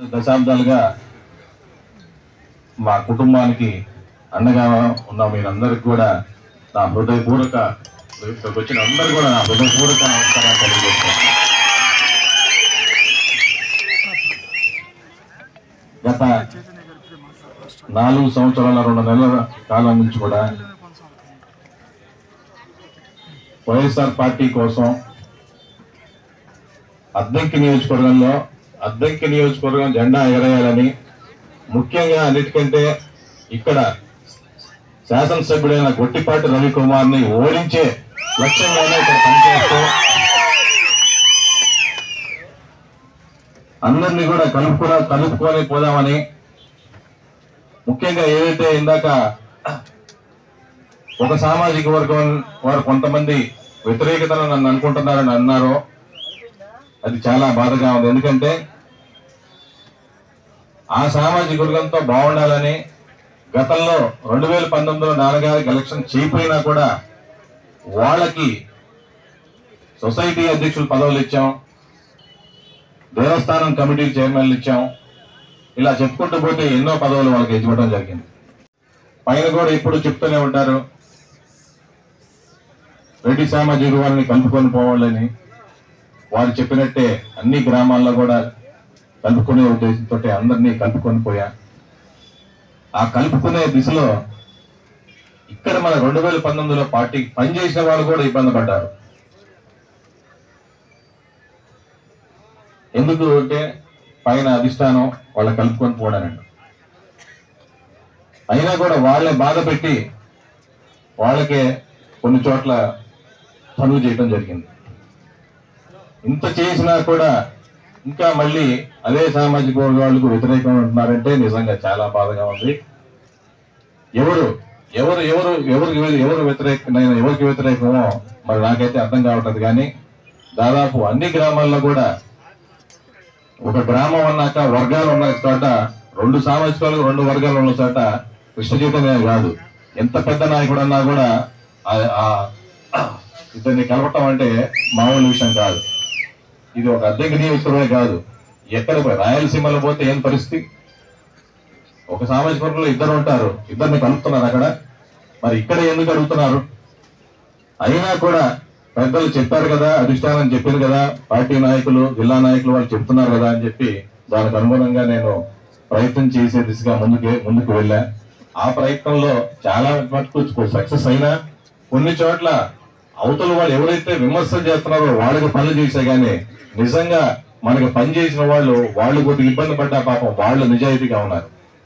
దశాబ్దాలుగా మా కుటుంబానికి అండగా ఉన్న మీరందరికి కూడా నా హృదయపూర్వక ఇక్కడికి వచ్చిన అందరు కూడా నా హృదయపూర్వక నమస్కారాలు తెలియజేస్తాను గత నాలుగు సంవత్సరాల రెండు నెలల కాలం నుంచి కూడా వైఎస్ఆర్ పార్టీ కోసం అద్దంకి నియోజకవర్గంలో అద్దంకి నియోజకవర్గం జెండా ఎగరేయాలని ముఖ్యంగా అన్నిటికంటే ఇక్కడ శాసనసభ్యుడైన గొట్టిపాటి రవికుమార్ని ఓడించే లక్ష్యంగానే ఇక్కడ పనిచేస్తూ అందరినీ కూడా కలుపుకురా కలుపుకొని పోదామని ముఖ్యంగా ఏదైతే ఇందాక ఒక సామాజిక వర్గం వారు కొంతమంది వ్యతిరేకతను నన్ను అనుకుంటున్నారని అన్నారో అది చాలా బాధగా ఉంది. ఎందుకంటే ఆ సామాజిక వర్గంతో బాగుండాలని గతంలో రెండు వేల పంతొమ్మిదిలో నాన్నగారికి ఎలక్షన్ చేయకపోయినా కూడా వాళ్ళకి సొసైటీ అధ్యక్షులు పదవులు ఇచ్చాం దేవస్థానం కమిటీ చైర్మన్లు ఇచ్చాం ఇలా చెప్పుకుంటూ పోతే ఎన్నో పదవులు వాళ్ళకి ఇవ్వడం జరిగింది. పైన కూడా ఇప్పుడు చెప్తూనే ఉంటారు రెడ్డి సామాజిక వాళ్ళని కలుపుకొని పోవాలని. వారు చెప్పినట్టే అన్ని గ్రామాల్లో కూడా కలుపుకునే ఉద్దేశంతో అందరినీ కలుపుకొని పోయా. ఆ కలుపుకునే దిశలో ఇక్కడ మన రెండు వేల పంతొమ్మిదిలో పార్టీ పనిచేసిన వాళ్ళు కూడా ఇబ్బంది పడ్డారు. ఎందుకు అంటే పైన అధిష్టానం వాళ్ళ కలుపుకొని పోవడానండి. అయినా కూడా వాళ్ళే బాధ పెట్టి వాళ్ళకే కొన్ని చోట్ల పనులు చేయడం జరిగింది. ఇంత చేసినా కూడా ఇంకా మళ్ళీ అదే సామాజిక వర్గాలకు వ్యతిరేకంగా ఉంటున్నారంటే నిజంగా చాలా బాధగా ఉంది. ఎవరు ఎవరు ఎవరు ఎవరికి ఎవరు వ్యతిరేక నేను ఎవరికి వ్యతిరేకమో మరి నాకైతే అర్థం కావట్లేదు కానీ దాదాపు అన్ని గ్రామాల్లో కూడా ఒక గ్రామం అన్నాక వర్గాలు ఉన్న చోట రెండు సామాజికాలు రెండు వర్గాలు ఉన్న చోట కృష్ణ చైతన్య కాదు. ఎంత పెద్ద నాయకుడు అన్నా కూడా ఇతన్ని కలపటం అంటే మామూలు విషయం కాదు. ఇది ఒక అద్దెకి విషయమే కాదు. ఎక్కడ రాయలసీమలో పోతే ఏం పరిస్థితి? ఒక సామాజిక వర్గంలో ఇద్దరు ఉంటారు. ఇద్దరిని కలుపుతున్నారు అక్కడ. మరి ఇక్కడ ఎందుకు అడుగుతున్నారు? అయినా కూడా పెద్దలు చెప్పారు కదా అధిష్టానం చెప్పింది కదా పార్టీ నాయకులు జిల్లా నాయకులు వాళ్ళు చెప్తున్నారు కదా అని చెప్పి దానికి అనుగుణంగా నేను ప్రయత్నం చేసే దిశగా ముందుకు ముందుకు వెళ్ళా. ఆ ప్రయత్నంలో చాలా మటుకు సక్సెస్ అయినా కొన్ని చోట్ల అవతల వాళ్ళు ఎవరైతే విమర్శలు చేస్తున్నారో వాళ్ళకి పనులు చేసే గానీ నిజంగా మనకి పని చేసిన వాళ్ళు వాళ్ళు కొద్దిగా ఇబ్బంది పడ్డా పాపం వాళ్ళు నిజాయితీగా ఉన్నారు.